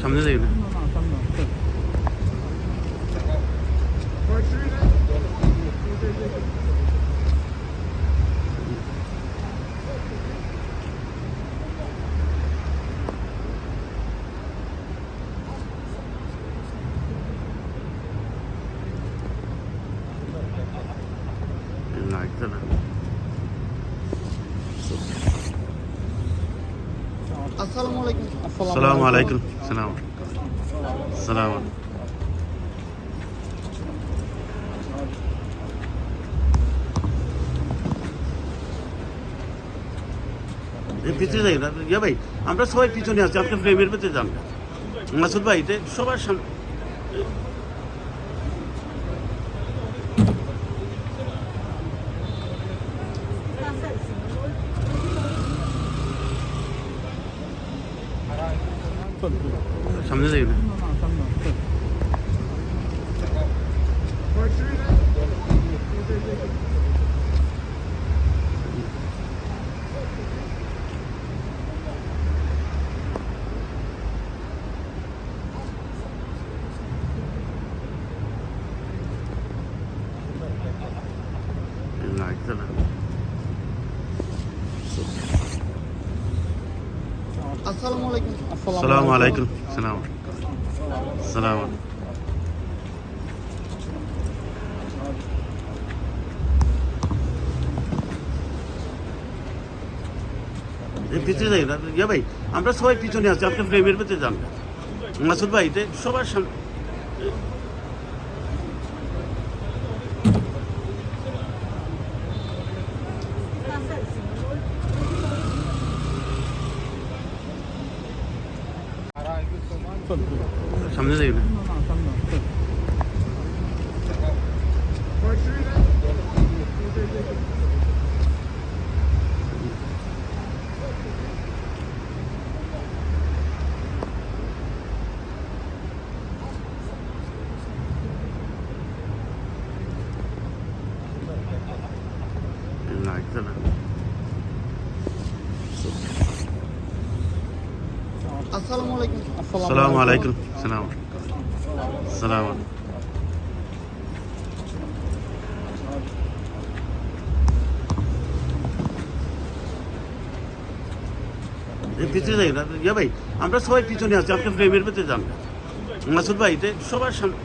잡는 되겠네. like that. আসসালামু আলাইকুম। আসসালামু আলাইকুম। সালাম। সালাম। আমরা সবাই পিছনে আছি, আপনি ফ্রেমের ভিতরে যান। মাসুদ ভাই সবার সামনে। সামনে যাই না লাগছে না আসসালামু আলাইকুম। আসসালামু আলাইকুম। সালাম। সালাম। ইয়া ভাই, আমরা সবাই পিছনে আছি। আপনি ফ্রেমের ভিতরে যান। মাসুদ ভাই সবার সামনে 잡는다 이거. 나 음, 있잖아. আসসালামু আলাইকুম। আসসালামু আলাইকুম। সালাম। সালাম। পিছনে যাই না। ভাই, আমরা সবাই পিছনে আছি, আপনি ফ্রেমের ভিতরে যান। মাসুদ ভাই সবার সামনে